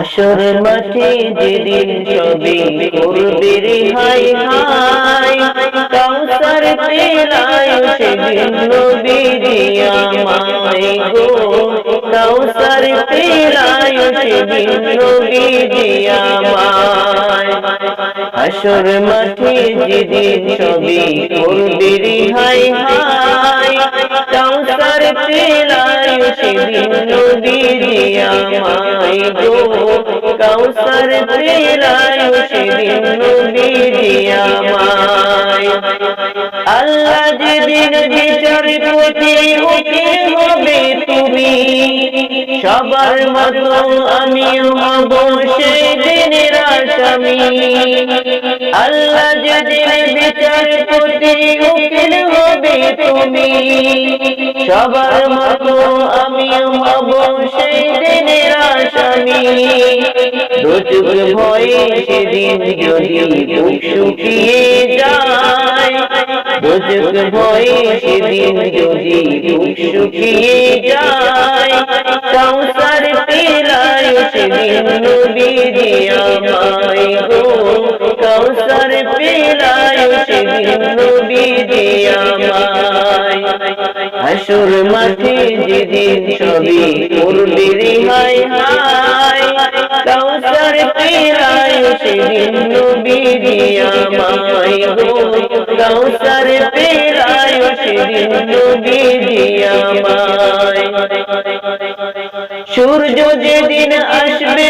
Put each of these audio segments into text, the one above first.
হাসর মাঠে যেদিন সবে করবে হাই হাই, কাউসার পেলায় সেদিন নবী দিয়া মাই গো। কাউসার পেলায় সেদিন নবী দিয়া মাই হাসর মাঠে যেদিন সবে করবে হাই হাই, কাউসার পেলায় সেদিন নবী দিয়া কাউসার আল্লাহ যেদিন বিচার প্রতি হতে হবে তুমি, সবার মতো আমি হব সেই আল্লাহ যেদিন বিচার উকিল হবে তুমি, সবার মতো আমি হব আসামি রোজুক ভয়ে সেদিন যদি বুক শুকিয়ে যায়। রোজুক ভয়ে সেদিন যদি বুক শুকিয়ে যায়। সংসার পেলায় সেদিন নবী মাই গো। কৌসার পেলায় সেদিন নবী মাই হাসুর মাঠে যেদিন সবই করবে রে হাই হাই কৌসার পেলায় সেদিন নবী মাই গো। কৌসার পেলায় সেদিন নবী মাই সূর্য যেদিন আসবে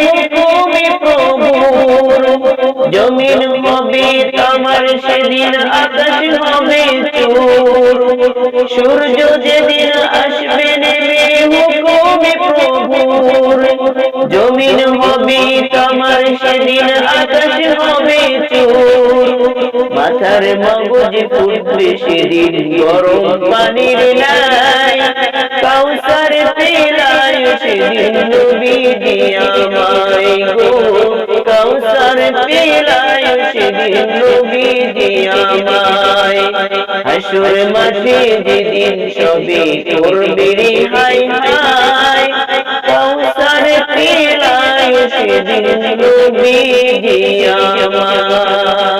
হুকুমে প্রভুর। জমিন হবে আমার সেদিন আকাশ হবে চোর। সূর্য যেদিন আসবে নেমে হুকুমে প্রভুর। জমিন হবে আমার সেদিন আকাশ হবে চোর। মাথার মগজ ফুটবে সেদিন গরম পানির নাই কাউসার পেলায় সেদিন নবী দিয়া মাই গো। কাউসার পেলায় সেদিন নবী দিয়া মাই হাসুর মাঠে যেদিন সবে করবে রে হাই হাই কৌসার পেলায় সেদিন নবী দিয়া মাই